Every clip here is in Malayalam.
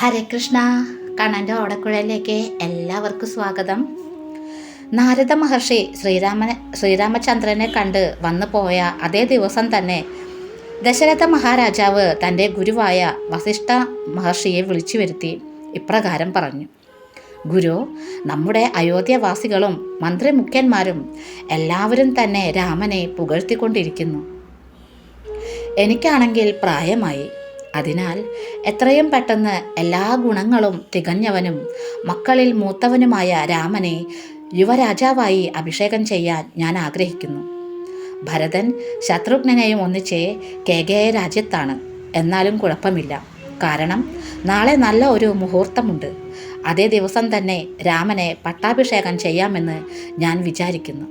ഹരേ കൃഷ്ണ. കണ്ണന്റെ ഓടക്കുഴലിലേക്ക് എല്ലാവർക്കും സ്വാഗതം. നാരദ മഹർഷി ശ്രീരാമനെ ശ്രീരാമചന്ദ്രനെ കണ്ട് വന്നു പോയ അതേ ദിവസം തന്നെ ദശരഥ മഹാരാജാവ് തന്റെ ഗുരുവായ വസിഷ്ഠ മഹർഷിയെ വിളിച്ചു വരുത്തി ഇപ്രകാരം പറഞ്ഞു. ഗുരു നമ്മുടെ അയോധ്യവാസികളും മന്ത്രിമുഖ്യന്മാരും എല്ലാവരും തന്നെ രാമനെ പുകഴ്ത്തിക്കൊണ്ടിരിക്കുന്നു. എനിക്കാണെങ്കിൽ പ്രായമായി. അതിനാൽ എത്രയും പെട്ടെന്ന് എല്ലാ ഗുണങ്ങളും തികഞ്ഞവനും മക്കളിൽ മൂത്തവനുമായ രാമനെ യുവരാജാവായി അഭിഷേകം ചെയ്യാൻ ഞാൻ ആഗ്രഹിക്കുന്നു. ഭരതൻ ശത്രുഘ്നെയും ഒന്നിച്ച് കേകയ രാജ്യത്താണ്. എന്നാലും കുഴപ്പമില്ല. കാരണം നാളെ നല്ല ഒരു മുഹൂർത്തമുണ്ട്. അതേ ദിവസം തന്നെ രാമനെ പട്ടാഭിഷേകം ചെയ്യാമെന്ന് ഞാൻ വിചാരിക്കുന്നു.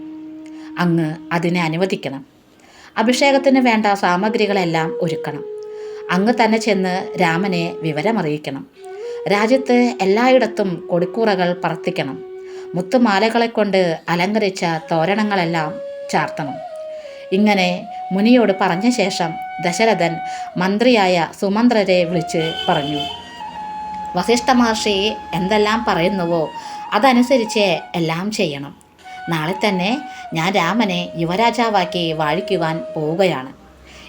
അങ്ങ് അതിനെ അനുവദിക്കണം. അഭിഷേകത്തിന് വേണ്ട സാമഗ്രികളെല്ലാം ഒരുക്കണം. അങ്ങ് തന്നെ ചെന്ന് രാമനെ വിവരമറിയിക്കണം. രാജ്യത്ത് എല്ലായിടത്തും കൊടിക്കൂറകൾ പറത്തിക്കണം. മുത്തുമാലകളെ കൊണ്ട് അലങ്കരിച്ച തോരണങ്ങളെല്ലാം ചാർത്തണം. ഇങ്ങനെ മുനിയോട് പറഞ്ഞ ശേഷം ദശരഥൻ മന്ത്രിയായ സുമന്ത്രരെ വിളിച്ച് പറഞ്ഞു വസിഷ്ഠ മഹർഷി എന്തെല്ലാം പറയുന്നുവോ അതനുസരിച്ച് എല്ലാം ചെയ്യണം. നാളെ തന്നെ ഞാൻ രാമനെ യുവരാജാവാക്കി വാഴിക്കുവാൻ പോവുകയാണ്.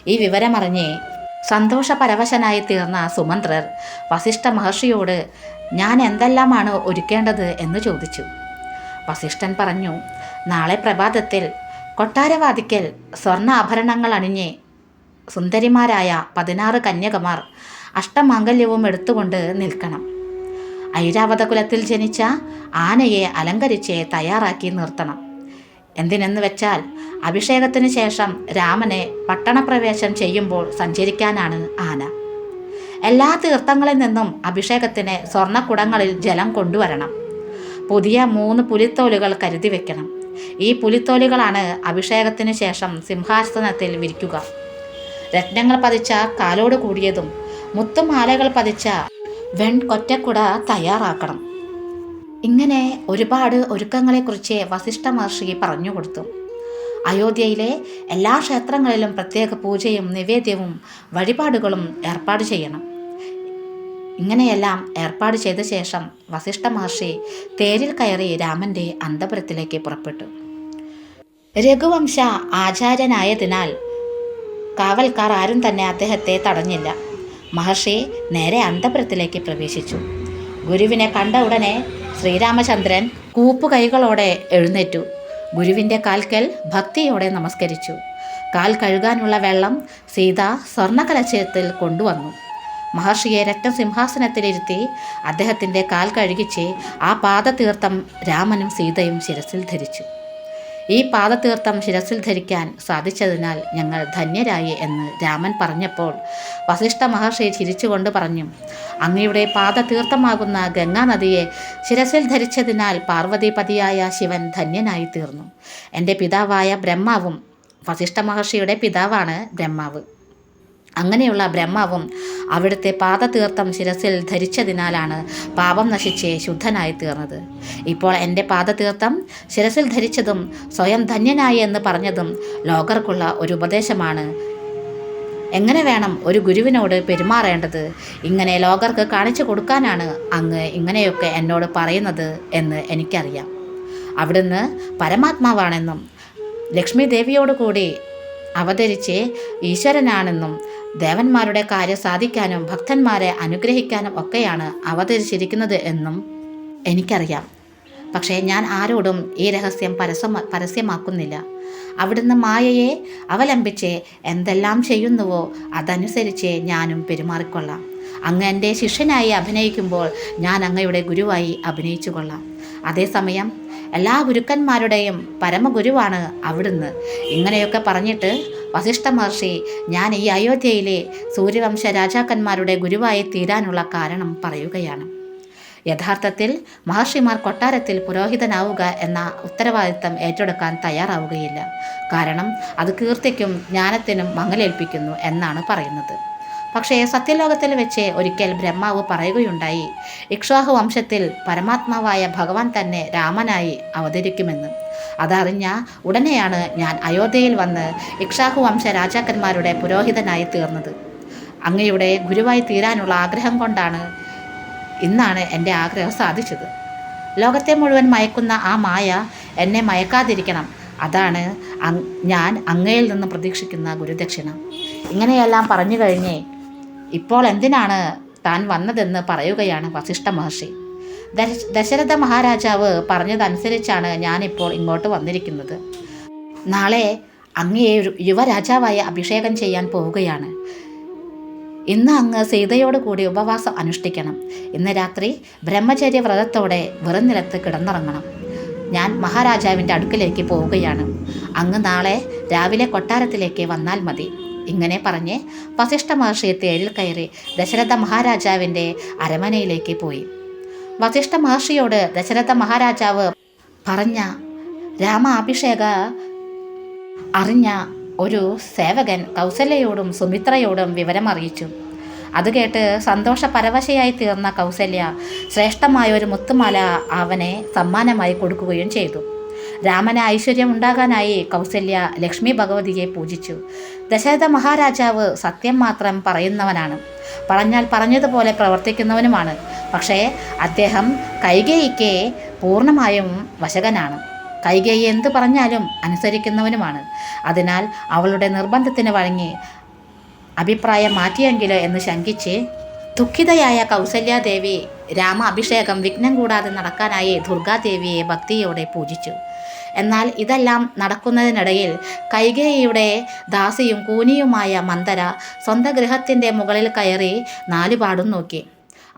ഈ വിവരമറിഞ്ഞ് സന്തോഷപരവശനായി തീർന്ന സുമന്ത്രർ വസിഷ്ഠ മഹർഷിയോട് ഞാൻ എന്തെല്ലാമാണ് ഒരുക്കേണ്ടത്? എന്ന് ചോദിച്ചു. വസിഷ്ഠൻ പറഞ്ഞു നാളെ പ്രഭാതത്തിൽ കൊട്ടാരവാതിക്കൽ സ്വർണ ആഭരണങ്ങൾ അണിഞ്ഞ് സുന്ദരിമാരായ പതിനാറ് കന്യകമാർ അഷ്ടമാംഗല്യവും എടുത്തുകൊണ്ട് നിൽക്കണം. ഐരാവത കുലത്തിൽ ജനിച്ച ആനയെ അലങ്കരിച്ച് തയ്യാറാക്കി നിർത്തണം. എന്തിനെന്ന് വെച്ചാൽ അഭിഷേകത്തിന് ശേഷം രാമനെ പട്ടണപ്രവേശം ചെയ്യുമ്പോൾ സഞ്ചരിക്കാനാണ് ആന. എല്ലാ തീർത്ഥങ്ങളിൽ നിന്നും അഭിഷേകത്തിന് സ്വർണക്കുടങ്ങളിൽ ജലം കൊണ്ടുവരണം. പുതിയ മൂന്ന് പുലിത്തോലുകൾ കരുതി വെക്കണം. ഈ പുലിത്തോലുകളാണ് അഭിഷേകത്തിന് ശേഷം സിംഹാസനത്തിൽ വിരിക്കുക. രത്നങ്ങൾ പതിച്ച കാലോട് കൂടിയതും മുത്തുമാലകൾ പതിച്ച വെൺകൊറ്റക്കുട തയ്യാറാക്കണം. ഇങ്ങനെ ഒരുപാട് ഒരുക്കങ്ങളെക്കുറിച്ച് വസിഷ്ഠ മഹർഷി പറഞ്ഞു കൊടുത്തു അയോധ്യയിലെ എല്ലാ ക്ഷേത്രങ്ങളിലും പ്രത്യേക പൂജയും നിവേദ്യവും വഴിപാടുകളും ഏർപ്പാട് ചെയ്യണം. ഇങ്ങനെയെല്ലാം ഏർപ്പാട് ചെയ്ത ശേഷം വസിഷ്ഠ മഹർഷി തേരിൽ കയറി രാമന്റെ അന്തപുരത്തിലേക്ക് പുറപ്പെട്ടു. രഘുവംശ ആചാര്യനായതിനാൽ കാവൽക്കാർ ആരും തന്നെ അദ്ദേഹത്തെ തടഞ്ഞില്ല. മഹർഷി നേരെ അന്തപുരത്തിലേക്ക് പ്രവേശിച്ചു. ഗുരുവിനെ കണ്ട ഉടനെ ശ്രീരാമചന്ദ്രൻ കൂപ്പുകൈകളോടെ എഴുന്നേറ്റു. ഗുരുവിന്റെ കാൽക്കൽ ഭക്തിയോടെ നമസ്കരിച്ചു. കാൽ കഴുകാനുള്ള വെള്ളം സീത സ്വർണകലശയത്തിൽ കൊണ്ടുവന്നു. മഹർഷിയെ രക്തസിംഹാസനത്തിലിരുത്തി അദ്ദേഹത്തിന്റെ കാൽ കഴുകിച്ച് ആ പാദതീർത്ഥം രാമനും സീതയും ശിരസിൽ ധരിച്ചു. ഈ പാദതീർത്ഥം ശിരസിൽ ധരിക്കാൻ സാധിച്ചതിനാൽ ഞങ്ങൾ ധന്യരായി എന്ന് രാമൻ പറഞ്ഞപ്പോൾ വസിഷ്ഠ മഹർഷി ചിരിച്ചുകൊണ്ട് പറഞ്ഞു അങ്ങയുടെ പാദതീർത്ഥമാകുന്ന ഗംഗാനദിയെ ശിരസിൽ ധരിച്ചതിനാൽ പാർവതിപതിയായ ശിവൻ ധന്യനായി തീർന്നു. എന്റെ പിതാവായ ബ്രഹ്മാവും വസിഷ്ഠ മഹർഷിയുടെ പിതാവാണ് ബ്രഹ്മാവ്. അങ്ങനെയുള്ള ബ്രഹ്മാവും അവിടുത്തെ പാദതീർത്ഥം ശിരസിൽ ധരിച്ചതിനാലാണ് പാപം നശിച്ച് ശുദ്ധനായി തീർന്നത്. ഇപ്പോൾ എന്റെ പാദതീർത്ഥം ശിരസിൽ ധരിച്ചതും സ്വയം ധന്യനായി എന്ന് പറഞ്ഞതും ലോകർക്കുള്ള ഒരു ഉപദേശമാണ്. എങ്ങനെ വേണം ഒരു ഗുരുവിനോട് പെരുമാറേണ്ടത്? ഇങ്ങനെ ലോകർക്ക് കാണിച്ചു കൊടുക്കാനാണ് അങ്ങ് ഇങ്ങനെയൊക്കെ എന്നോട് പറയുന്നത് എന്ന് എനിക്കറിയാം. അവിടുന്ന് പരമാത്മാവാണെന്നും ലക്ഷ്മി ദേവിയോട് കൂടി അവതരിച്ച് ഈശ്വരനാണെന്നും ദേവന്മാരുടെ കാര്യം സാധിക്കാനും ഭക്തന്മാരെ അനുഗ്രഹിക്കാനും ഒക്കെയാണ് അവതരിച്ചിരിക്കുന്നത് എന്നും എനിക്കറിയാം. പക്ഷേ ഞാൻ ആരോടും ഈ രഹസ്യം പരസ്യ പരസ്യമാക്കുന്നില്ല. അവിടുന്ന് മായയെ അവലംബിച്ച് എന്തെല്ലാം ചെയ്യുന്നുവോ അതനുസരിച്ച് ഞാനും പെരുമാറിക്കൊള്ളാം. അങ്ങ് എന്റെ ശിഷ്യനായി അഭിനയിക്കുമ്പോൾ ഞാൻ അങ്ങയുടെ ഗുരുവായി അഭിനയിച്ചു കൊള്ളാം അതേസമയം എല്ലാ ഗുരുക്കന്മാരുടെയും പരമഗുരുവാണ് അവിടുന്ന്. ഇങ്ങനെയൊക്കെ പറഞ്ഞിട്ട് വസിഷ്ഠ മഹർഷി ഞാൻ ഈ അയോധ്യയിലെ സൂര്യവംശ രാജാക്കന്മാരുടെ ഗുരുവായി തീരാനുള്ള കാരണം പറയുകയാണ്. യഥാർത്ഥത്തിൽ മഹർഷിമാർ കൊട്ടാരത്തിൽ പുരോഹിതനാവുക എന്ന ഉത്തരവാദിത്തം ഏറ്റെടുക്കാൻ തയ്യാറാവുകയില്ല. കാരണം അത് കീർത്തിക്കും ജ്ഞാനത്തിനും മങ്ങലേൽപ്പിക്കുന്നു എന്നാണ് പറയുന്നത്. പക്ഷേ സത്യലോകത്തിൽ വെച്ച് ഒരിക്കൽ ബ്രഹ്മാവ് പറയുകയുണ്ടായി ഇക്ഷ്വാഹു വംശത്തിൽ പരമാത്മാവായ ഭഗവാൻ തന്നെ രാമനായി അവതരിക്കുമെന്ന്. അതറിഞ്ഞ ഉടനെയാണ് ഞാൻ അയോധ്യയിൽ വന്ന് ഇക്ഷ്വാഹു വംശ രാജാക്കന്മാരുടെ പുരോഹിതനായി തീർന്നത്. അങ്ങയുടെ ഗുരുവായി തീരാനുള്ള ആഗ്രഹം കൊണ്ടാണ് ഇന്നാണ് എന്റെ ആഗ്രഹം സാധിച്ചത്. ലോകത്തെ മുഴുവൻ മയക്കുന്ന ആ മായ എന്നെ മയക്കാതിരിക്കണം. അതാണ് ഞാൻ അങ്ങയിൽ നിന്ന് പ്രതീക്ഷിക്കുന്ന ഗുരുദക്ഷിണ. ഇങ്ങനെയെല്ലാം പറഞ്ഞു കഴിഞ്ഞേ ഇപ്പോൾ എന്തിനാണ് താൻ വന്നതെന്ന് പറയുകയാണ് വസിഷ്ഠ മഹർഷി. ദശ ദശരഥ മഹാരാജാവ് പറഞ്ഞതനുസരിച്ചാണ് ഞാനിപ്പോൾ ഇങ്ങോട്ട് വന്നിരിക്കുന്നത്. നാളെ അങ്ങയെ യുവരാജാവായി അഭിഷേകം ചെയ്യാൻ പോവുകയാണ്. ഇന്ന് അങ്ങ് സീതയോട് കൂടി ഉപവാസം അനുഷ്ഠിക്കണം. ഇന്ന് രാത്രി ബ്രഹ്മചര്യ വ്രതത്തോടെ വെറും നിലത്ത് കിടന്നുറങ്ങണം. ഞാൻ മഹാരാജാവിന്റെ അടുക്കിലേക്ക് പോവുകയാണ്. അങ്ങ് നാളെ രാവിലെ കൊട്ടാരത്തിലേക്ക് വന്നാൽ മതി. ഇങ്ങനെ പറഞ്ഞ് വസിഷ്ഠ മഹർഷിയെ തേരിൽ കയറി ദശരഥ മഹാരാജാവിന്റെ അരമനയിലേക്ക് പോയി. വസിഷ്ഠ മഹർഷിയോട് ദശരഥ മഹാരാജാവ് പറഞ്ഞ രാമാഭിഷേക അറിഞ്ഞ ഒരു സേവകൻ കൗസല്യയോടും സുമിത്രയോടും വിവരം അറിയിച്ചു അത് കേട്ട് സന്തോഷപരവശയായി തീർന്ന കൗസല്യ ശ്രേഷ്ഠമായ ഒരു മുത്തുമാല അവനെ സമ്മാനമായി കൊടുക്കുകയും ചെയ്തു. രാമന് ഐശ്വര്യം ഉണ്ടാകാനായി കൗസല്യ ലക്ഷ്മി ഭഗവതിയെ പൂജിച്ചു. ദശരഥ മഹാരാജാവ് സത്യം മാത്രം പറയുന്നവനാണ്. പറഞ്ഞാൽ പറഞ്ഞതുപോലെ പ്രവർത്തിക്കുന്നവനുമാണ്. പക്ഷേ അദ്ദേഹം കൈകേയിക്ക് പൂർണമായും വശകനാണ്. കൈകേയി എന്ത് പറഞ്ഞാലും അനുസരിക്കുന്നവനുമാണ്. അതിനാൽ അവളുടെ നിർബന്ധത്തിന് വഴങ്ങി അഭിപ്രായം മാറ്റിയെങ്കിലോ എന്ന് ശങ്കിച്ച് ദുഃഖിതയായ കൗസല്യാദേവി രാമ അഭിഷേകം വിഘ്നം കൂടാതെ നടക്കാനായി ദുർഗാദേവിയെ ഭക്തിയോടെ പൂജിച്ചു. എന്നാൽ ഇതെല്ലാം നടക്കുന്നതിനിടയിൽ കൈകേയിയുടെ ദാസിയും കൂനിയുമായ മന്ദര സ്വന്തം ഗൃഹത്തിന്റെ മുകളിൽ കയറി നാലുപാടും നോക്കി.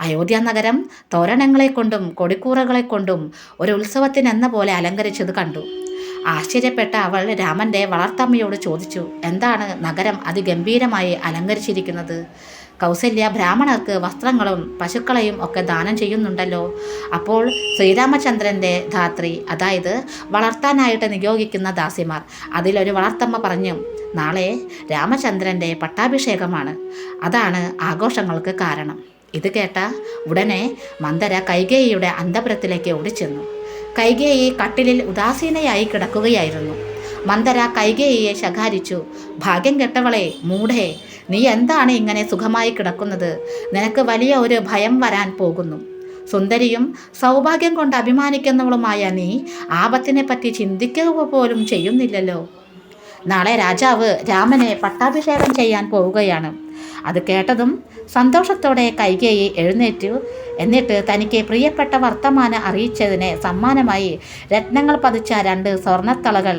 അയോധ്യ നഗരം തോരണങ്ങളെ കൊണ്ടും കൊടിക്കൂറകളെ കൊണ്ടും ഒരു ഉത്സവത്തിനെന്ന പോലെ അലങ്കരിച്ചത് കണ്ടു. ആശ്ചര്യപ്പെട്ട അവൾ രാമന്റെ വളർത്തമ്മയോട് ചോദിച്ചു എന്താണ് നഗരം അതിഗംഭീരമായി അലങ്കരിച്ചിരിക്കുന്നത്? കൗസല്യ ബ്രാഹ്മണർക്ക് വസ്ത്രങ്ങളും പശുക്കളെയും ഒക്കെ ദാനം ചെയ്യുന്നുണ്ടല്ലോ. അപ്പോൾ ശ്രീരാമചന്ദ്രന്റെ ധാത്രി അതായത് വളർത്താനായിട്ട് നിയോഗിക്കുന്ന ദാസിമാർ അതിലൊരു വളർത്തമ്മ പറഞ്ഞു നാളെ രാമചന്ദ്രന്റെ പട്ടാഭിഷേകമാണ്. അതാണ് ആഘോഷങ്ങൾക്ക് കാരണം ഇത് കേട്ട ഉടനെ മന്ദര കൈകേയിയുടെ അന്തപുരത്തിലേക്ക് ഓടിച്ചെന്നു. കൈകേയി കട്ടിലിൽ ഉദാസീനയായി കിടക്കുകയായിരുന്നു. മന്ദര കൈകേയിയെ ശകാരിച്ചു ഭാഗ്യം കെട്ടവളെ മൂഢേ നീ എന്താണ് ഇങ്ങനെ സുഖമായി കിടക്കുന്നത്? നിനക്ക് വലിയ ഒരു ഭയം വരാൻ പോകുന്നു. സുന്ദരിയും സൗഭാഗ്യം കൊണ്ട് അഭിമാനിക്കുന്നവളുമായ നീ ആപത്തിനെ പറ്റി ചിന്തിക്കുക പോലും ചെയ്യുന്നില്ലല്ലോ. നാളെ രാജാവ് രാമനെ പട്ടാഭിഷേകം ചെയ്യാൻ പോവുകയാണ്. അത് കേട്ടതും സന്തോഷത്തോടെ കൈകേയി എഴുന്നേറ്റു. എന്നിട്ട് തനിക്ക് പ്രിയപ്പെട്ട വർത്തമാനം അറിയിച്ചതിന് സമ്മാനമായി രത്നങ്ങൾ പതിച്ച രണ്ട് സ്വർണത്തളകൾ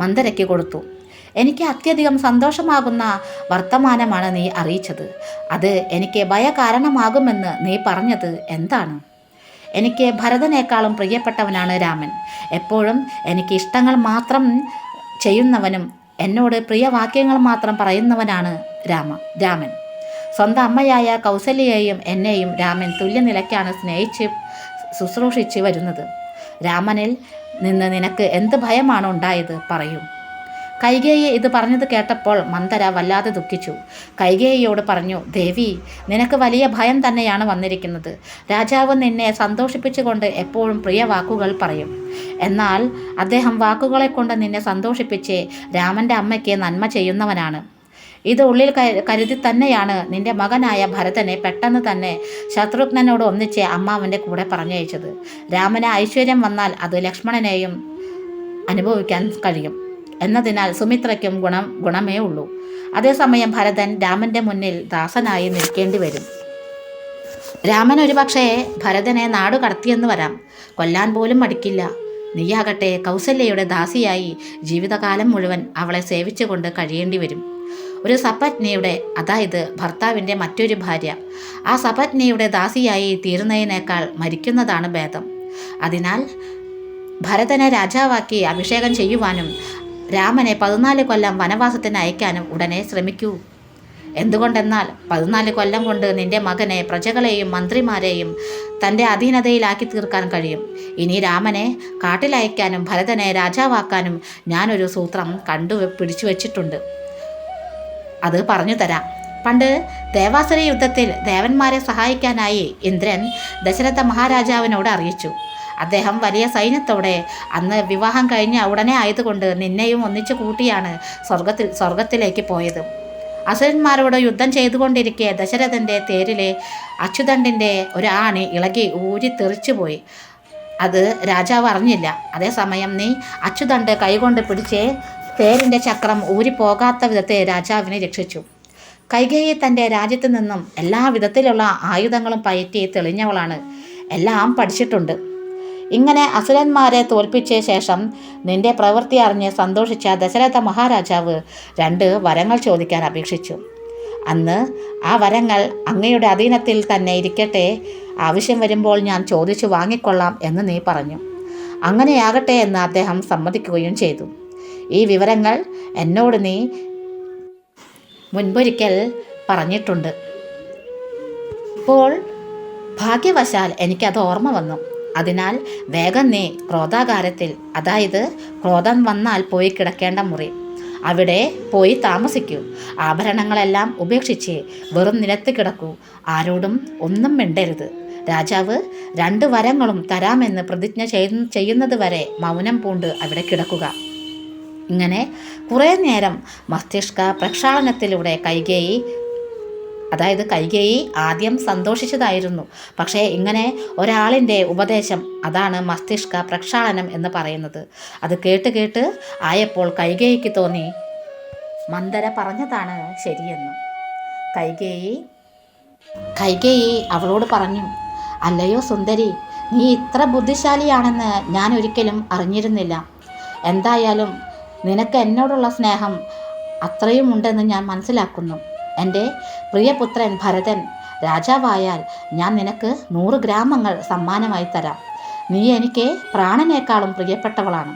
മന്ദരയ്ക്ക് കൊടുത്തു. എനിക്ക് അത്യധികം സന്തോഷമാകുന്ന വർത്തമാനമാണ് നീ അറിയിച്ചത്. അത് എനിക്ക് ഭയകാരണമാകുമെന്ന് നീ പറഞ്ഞത് എന്താണ്? എനിക്ക് ഭരതനേക്കാളും പ്രിയപ്പെട്ടവനാണ് രാമൻ. എപ്പോഴും എനിക്ക് ഇഷ്ടങ്ങൾ മാത്രം ചെയ്യുന്നവനും എന്നോട് പ്രിയവാക്യങ്ങൾ മാത്രം പറയുന്നവനാണ് രാമ രാമൻ. സ്വന്തം അമ്മയായ കൗസല്യയെയും എന്നെയും രാമൻ തുല്യനിലയ്ക്കാണ് സ്നേഹിച്ച് ശുശ്രൂഷിച്ച് വരുന്നത്. രാമനിൽ നിന്ന് നിനക്ക് എന്ത് ഭയമാണ് ഉണ്ടായത് പറയൂ. കൈകേയെ ഇത് പറഞ്ഞത് കേട്ടപ്പോൾ മന്ദര വല്ലാതെ ദുഃഖിച്ചു. കൈകേയോട് പറഞ്ഞു ദേവി നിനക്ക് വലിയ ഭയം തന്നെയാണ് വന്നിരിക്കുന്നത്. രാജാവ് നിന്നെ സന്തോഷിപ്പിച്ചുകൊണ്ട് എപ്പോഴും പ്രിയ വാക്കുകൾ പറയും. എന്നാൽ അദ്ദേഹം വാക്കുകളെ കൊണ്ട് നിന്നെ സന്തോഷിപ്പിച്ച് രാമന്റെ അമ്മയ്ക്ക് നന്മ ചെയ്യുന്നവനാണ്. ഇത് ഉള്ളിൽ കരുതി തന്നെയാണ് നിന്റെ മകനായ ഭരതനെ പെട്ടെന്ന് തന്നെ ശത്രുഘ്നനോട് ഒന്നിച്ച് അമ്മാവന്റെ കൂടെ പറഞ്ഞയച്ചത്. രാമന് ഐശ്വര്യം വന്നാൽ അത് ലക്ഷ്മണനെയും അനുഭവിക്കാൻ കഴിയും. എന്നതിനാൽ സുമിത്രയ്ക്കും ഗുണം ഗുണമേ ഉള്ളൂ. അതേസമയം ഭരതൻ രാമന്റെ മുന്നിൽ ദാസനായി നിൽക്കേണ്ടി വരും. രാമൻ ഒരുപക്ഷേ ഭരതനെ നാടു കടത്തിയെന്ന് വരാം. കൊല്ലാൻ പോലും മടിക്കില്ല. നീയാകട്ടെ കൗസല്യയുടെ ദാസിയായി ജീവിതകാലം മുഴുവൻ അവളെ സേവിച്ചുകൊണ്ട് കഴിയേണ്ടി വരും. ഒരു സപത്നിയുടെ അതായത് ഭർത്താവിന്റെ മറ്റൊരു ഭാര്യ. ആ സപത്നിയുടെ ദാസിയായി തീരുന്നതിനേക്കാൾ മരിക്കുന്നതാണ് ഭേദം. അതിനാൽ ഭരതനെ രാജാവാക്കി അഭിഷേകം ചെയ്യുവാനും രാമനെ പതിനാല് കൊല്ലം വനവാസത്തിന് അയക്കാനും ഉടനെ ശ്രമിക്കൂ. എന്തുകൊണ്ടെന്നാൽ പതിനാല് കൊല്ലം കൊണ്ട് നിന്റെ മകനെ പ്രജകളെയും മന്ത്രിമാരെയും തന്റെ അധീനതയിലാക്കി തീർക്കാൻ കഴിയും. ഇനി രാമനെ കാട്ടിലയക്കാനും ഭരതനെ രാജാവാക്കാനും ഞാനൊരു സൂത്രം കണ്ടു പിടിച്ചു വച്ചിട്ടുണ്ട് അത് പറഞ്ഞു തരാം. പണ്ട് ദേവാസുര യുദ്ധത്തിൽ ദേവന്മാരെ സഹായിക്കാനായി ഇന്ദ്രൻ ദശരഥ മഹാരാജാവിനോട് അറിയിച്ചു. അദ്ദേഹം വലിയ സൈന്യത്തോടെ അന്ന് വിവാഹം കഴിഞ്ഞ ഉടനെ ആയതുകൊണ്ട് നിന്നെയും ഒന്നിച്ചു കൂട്ടിയാണ് സ്വർഗത്തിൽ സ്വർഗത്തിലേക്ക് പോയത്. അസുരന്മാരോട് യുദ്ധം ചെയ്തുകൊണ്ടിരിക്കെ ദശരഥന്റെ തേരിലെ അച്യുതണ്ടിന്റെ ഒരു ആണി ഇളകി ഊരി തെറിച്ചുപോയി അത് രാജാവ് അറിഞ്ഞില്ല. അതേസമയം നീ അച്യുതണ്ട് കൈകൊണ്ട് പിടിച്ച് തേരിന്റെ ചക്രം ഊരിപ്പോകാത്ത വിധത്തെ രാജാവിനെ രക്ഷിച്ചു. കൈകേയി തന്റെ രാജ്യത്തു നിന്നും എല്ലാ വിധത്തിലുള്ള ആയുധങ്ങളും പയറ്റി തെളിഞ്ഞവളാണ്. എല്ലാം പഠിച്ചിട്ടുണ്ട്. ഇങ്ങനെ അസുരന്മാരെ തോൽപ്പിച്ച ശേഷം നിന്റെ പ്രവൃത്തി അറിഞ്ഞ് സന്തോഷിച്ച ദശരഥ മഹാരാജാവ് രണ്ട് വരങ്ങൾ ചോദിക്കാൻ അപേക്ഷിച്ചു. അന്ന് ആ വരങ്ങൾ അങ്ങയുടെ അധീനത്തിൽ തന്നെ ഇരിക്കട്ടെ ആവശ്യം വരുമ്പോൾ ഞാൻ ചോദിച്ചു വാങ്ങിക്കൊള്ളാം എന്ന് നീ പറഞ്ഞു. അങ്ങനെയാകട്ടെ എന്ന് അദ്ദേഹം സമ്മതിക്കുകയും ചെയ്തു. ഈ വിവരങ്ങൾ എന്നോട് നീ മുൻപൊരിക്കൽ പറഞ്ഞിട്ടുണ്ട്. ഇപ്പോൾ ഭാഗ്യവശാൽ എനിക്കത് ഓർമ്മ വന്നു. അതിനാൽ വേഗം നീ ക്രോധാകാരത്തിൽ അതായത് ക്രോധം വന്നാൽ പോയി കിടക്കേണ്ട മുറി അവിടെ പോയി താമസിക്കൂ. ആഭരണങ്ങളെല്ലാം ഉപേക്ഷിച്ച് വെറും നിലത്ത് കിടക്കൂ. ആരോടും ഒന്നും മിണ്ടരുത്. രാജാവ് രണ്ട് വരങ്ങളും തരാമെന്ന് പ്രതിജ്ഞ ചെയ്യുന്നത് വരെ മൗനം പൂണ്ട് അവിടെ കിടക്കുക. ഇങ്ങനെ കുറേ നേരം മസ്തിഷ്ക പ്രക്ഷാളനത്തിലൂടെ കൈകേയി അതായത് കൈകേയി ആദ്യം സന്തോഷിച്ചതായിരുന്നു. പക്ഷേ ഇങ്ങനെ ഒരാളിന്റെ ഉപദേശം അതാണ് മസ്തിഷ്ക പ്രക്ഷാളനം എന്ന് പറയുന്നത്. അത് കേട്ട് കേട്ട് ആയപ്പോൾ കൈകേയിക്ക് തോന്നി മന്ദര പറഞ്ഞതാണ് ശരിയെന്ന്. കൈകേയി കൈകേയി അവളോട് പറഞ്ഞു അല്ലയോ സുന്ദരി നീ ഇത്ര ബുദ്ധിശാലിയാണെന്ന് ഞാൻ ഒരിക്കലും അറിഞ്ഞിരുന്നില്ല. എന്തായാലും നിനക്ക് എന്നോടുള്ള സ്നേഹം അത്രയും ഉണ്ടെന്ന് ഞാൻ മനസ്സിലാക്കുന്നു. എന്റെ പ്രിയപുത്രൻ ഭരതൻ രാജാവായാൽ ഞാൻ നിനക്ക് നൂറ് ഗ്രാമങ്ങൾ സമ്മാനമായി തരാം. നീ എനിക്ക് പ്രാണനേക്കാളും പ്രിയപ്പെട്ടവളാണ്.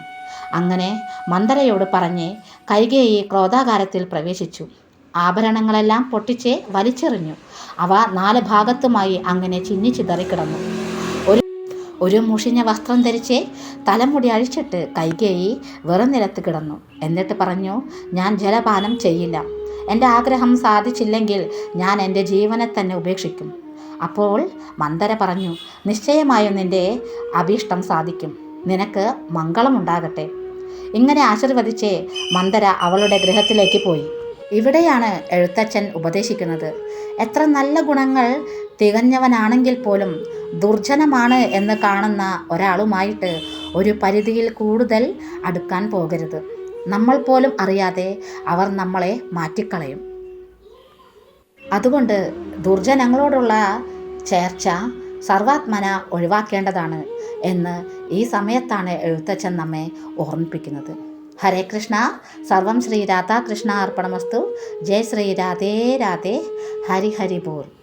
അങ്ങനെ മന്ദരയോട് പറഞ്ഞ് കൈകേയി ക്രോധാകാരത്തിൽ പ്രവേശിച്ചു. ആഭരണങ്ങളെല്ലാം പൊട്ടിച്ച് വലിച്ചെറിഞ്ഞു. അവ നാല് ഭാഗത്തുമായി അങ്ങനെ ചിന്നി ചിതറിക്കിടന്നു. ഒരു ഒരു മുഷിഞ്ഞ വസ്ത്രം ധരിച്ച് തലമുടി അഴിച്ചിട്ട് കൈകേയി വെറും നിലത്ത് കിടന്നു. എന്നിട്ട് പറഞ്ഞു ഞാൻ ജലപാനം ചെയ്യില്ല. എന്റെ ആഗ്രഹം സാധിച്ചില്ലെങ്കിൽ ഞാൻ എന്റെ ജീവനെ തന്നെ ഉപേക്ഷിക്കും. അപ്പോൾ മന്ദര പറഞ്ഞു നിശ്ചയമായും നിന്റെ അഭീഷ്ടം സാധിക്കും. നിനക്ക് മംഗളമുണ്ടാകട്ടെ. ഇങ്ങനെ ആശീർവദിച്ച് മന്ദര അവളുടെ ഗൃഹത്തിലേക്ക് പോയി. ഇവിടെയാണ് എഴുത്തച്ഛൻ ഉപദേശിക്കുന്നത്. എത്ര നല്ല ഗുണങ്ങൾ തികഞ്ഞവനാണെങ്കിൽ പോലും ദുർജനമാണ് എന്ന് കാണുന്ന ഒരാളുമായിട്ട് ഒരു പരിധിയിൽ കൂടുതൽ അടുക്കാൻ പോകരുത്. നമ്മൾ പോലും അറിയാതെ അവർ നമ്മളെ മാറ്റിക്കളയും. അതുകൊണ്ട് ദുർജനങ്ങളോടുള്ള ചേർച്ച സർവാത്മന ഒഴിവാക്കേണ്ടതാണ് എന്ന് ഈ സമയത്താണ് എഴുത്തച്ഛൻ നമ്മെ ഓർമ്മിപ്പിക്കുന്നത്. హరే కృష్ణ. సర్వం శ్రీ రాధాకృష్ణ అర్పణమస్తు. జయ శ్రీ రాధే రాధే. హరి హరి బోల్.